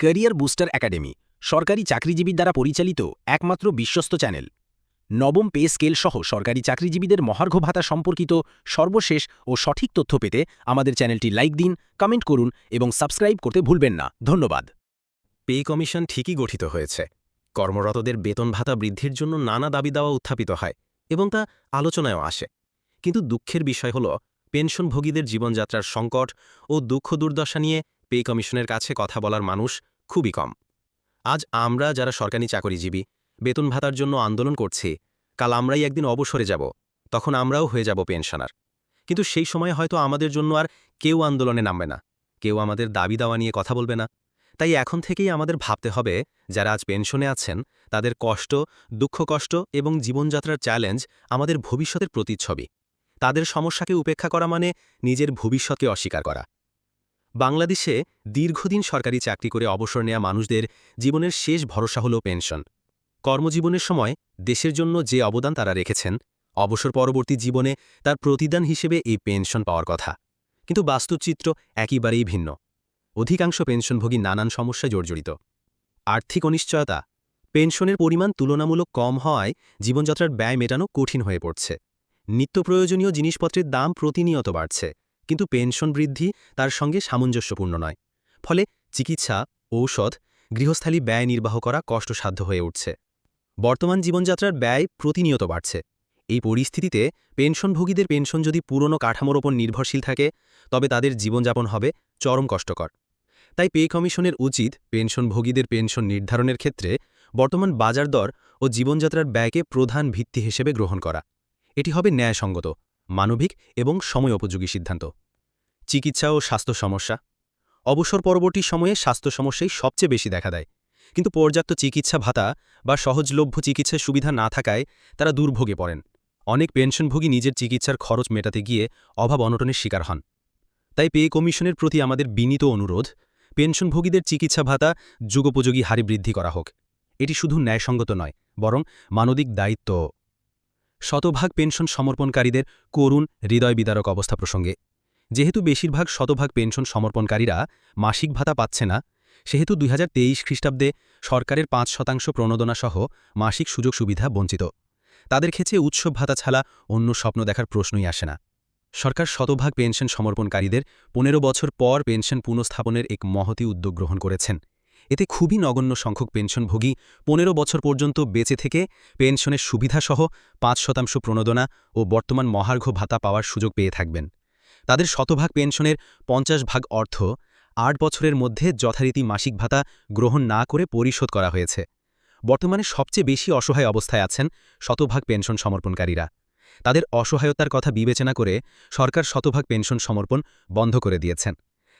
Career booster academy, সরকারি চাকরিজীবীর দ্বারা পরিচালিত একমাত্র বিশ্বস্ত চ্যানেল। নবম পে স্কেল সহ সরকারি চাকরিজীবীদের মহার্ঘ ভাতা সম্পর্কিত সর্বশেষ ও সঠিক তথ্য পেতে আমাদের চ্যানেলটি লাইক দিন, কমেন্ট করুন এবং সাবস্ক্রাইব করতে ভুলবেন না। ধন্যবাদ। পে কমিশন ঠিকই গঠিত হয়েছে। কর্মরতদের বেতন ভাতা বৃদ্ধির জন্য নানা দাবি দাওয়া উত্থাপিত হয় এবং তা আলোচনায়ও আসে। কিন্তু দুঃখের বিষয় হল, পেনশনভোগীদের জীবনযাত্রার সংকট ও দুঃখ দুর্দশা নিয়ে পে কমিশনের কাছে কথা বলার মানুষ খুবই কম। আজ আমরা যারা সরকারি চাকরিজীবী, বেতন ভাতার জন্য আন্দোলন করছি, কাল আমরাই একদিন অবসরে যাব, তখন আমরাও হয়ে যাব পেনশনার। কিন্তু সেই সময় হয়তো আমাদের জন্য আর কেউ আন্দোলনে নামবে না, কেউ আমাদের দাবি দাওয়া নিয়ে কথা বলবে না। তাই এখন থেকেই আমাদের ভাবতে হবে, যারা আজ পেনশনে আছেন, তাদের কষ্ট, দুঃখ কষ্ট এবং জীবনযাত্রার চ্যালেঞ্জ আমাদের ভবিষ্যতের প্রতিচ্ছবি। তাদের সমস্যাকে উপেক্ষা করা মানে নিজের ভবিষ্যৎকে অস্বীকার করা। বাংলাদেশে দীর্ঘদিন সরকারি চাকরি করে অবসর নেয়া মানুষদের জীবনের শেষ ভরসা হল পেনশন। কর্মজীবনের সময় দেশের জন্য যে অবদান তারা রেখেছেন, অবসর পরবর্তী জীবনে তার প্রতিদান হিসেবে এই পেনশন পাওয়ার কথা। কিন্তু বাস্তুচিত্র একেবারেই ভিন্ন। অধিকাংশ পেনশনভোগী নানান সমস্যায় জর্জরিত। আর্থিক অনিশ্চয়তা। পেনশনের পরিমাণ তুলনামূলক কম হওয়ায় জীবনযাত্রার ব্যয় মেটানো কঠিন হয়ে পড়ছে। নিত্য প্রয়োজনীয় জিনিসপত্রের দাম প্রতিনিয়ত বাড়ছে। কিন্তু পেনশন বৃদ্ধি তার সঙ্গে সামঞ্জস্যপূর্ণ নয়। ফলে চিকিৎসা, ঔষধ, গৃহস্থালী ব্যয় নির্বাহ করা কষ্টসাধ্য হয়ে উঠছে। বর্তমান জীবনযাত্রার ব্যয় প্রতিনিয়ত বাড়ছে। এই পরিস্থিতিতে পেনশনভোগীদের পেনশন যদি পুরনো কাঠামোর ওপর নির্ভরশীল থাকে, তবে তাদের জীবনযাপন হবে চরম কষ্টকর। তাই পে কমিশনের উচিত পেনশনভোগীদের পেনশন নির্ধারণের ক্ষেত্রে বর্তমান বাজার দর ও জীবনযাত্রার ব্যয়কে প্রধান ভিত্তি হিসেবে গ্রহণ করা। এটি হবে ন্যায়সঙ্গত। মানবিক এবং সময়োপযোগী সিদ্ধান্ত। চিকিৎসা ও স্বাস্থ্য সমস্যা। অবসর পরবর্তী সময়ে স্বাস্থ্য সমস্যাই সবচেয়ে বেশি দেখা দেয়। কিন্তু পর্যাপ্ত চিকিৎসা ভাতা বা সহজলভ্য চিকিৎসার সুবিধা না থাকায় তারা দুর্ভোগে পড়েন। অনেক পেনশনভোগী নিজের চিকিৎসার খরচ মেটাতে গিয়ে অভাব অনটনের শিকার হন। তাই পে কমিশনের প্রতি আমাদের বিনীত অনুরোধ, পেনশনভোগীদের চিকিৎসা ভাতা যুগোপযোগী হারে বৃদ্ধি করা হোক। এটি শুধু ন্যায়সঙ্গত নয়, বরং মানবিক দায়িত্ব শতভাগ পেনশন সমর্পণকারীদের করুণ হৃদয় বিদারক অবস্থা প্রসঙ্গে। যেহেতু বেশিরভাগ শতভাগ পেনশন সমর্পণকারীরা মাসিক ভাতা পাচ্ছে না, সেহেতু দুই হাজার তেইশ খ্রিস্টাব্দে সরকারের পাঁচ শতাংশ প্রণোদনাসহ মাসিক সুযোগ সুবিধা বঞ্চিত। তাদের ক্ষেত্রে উৎসব ভাতা ছাড়া অন্য স্বপ্ন দেখার প্রশ্নই আসে না। সরকার শতভাগ পেনশন সমর্পণকারীদের পনেরো বছর পর পেনশন পুনঃস্থাপনের এক মহতি উদ্যোগ গ্রহণ করেছেন। এতে খুবই নগণ্য সংখ্যক পেনশনভোগী পনেরো বছর পর্যন্ত বেঁচে থেকে পেনশনের সুবিধাসহ পাঁচ শতাংশ প্রণোদনা ও বর্তমান মহার্ঘ ভাতা পাওয়ার সুযোগ পেয়ে থাকবেন। তাদের শতভাগ পেনশনের পঞ্চাশ ভাগ অর্থ আট বছরের মধ্যে যথারীতি মাসিক ভাতা গ্রহণ না করে পরিশোধ করা হয়েছে। বর্তমানে সবচেয়ে বেশি অসহায় অবস্থায় আছেন শতভাগ পেনশন সমর্পণকারীরা। তাদের অসহায়তার কথা বিবেচনা করে সরকার শতভাগ পেনশন সমর্পণ বন্ধ করে দিয়েছেন।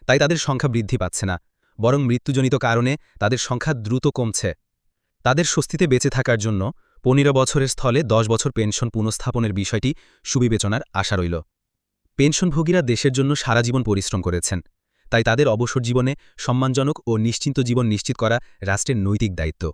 তাই তাদের সংখ্যা বৃদ্ধি পাচ্ছে না। বরং মৃত্যুজনিত কারণে তাদের সংখ্যা দ্রুত কমছে। তাদের স্বস্তিতে বেঁচে থাকার জন্য পনেরো বছরের স্থলে দশ বছর পেনশন পুনঃস্থাপনের বিষয়টি সুবিবেচনার আশা রইল। পেনশনভোগীরা দেশের জন্য সারা জীবন পরিশ্রম করেছেন। তাই তাদের অবসর জীবনে সম্মানজনক ও নিশ্চিন্ত জীবন নিশ্চিত করা রাষ্ট্রের নৈতিক দায়িত্ব।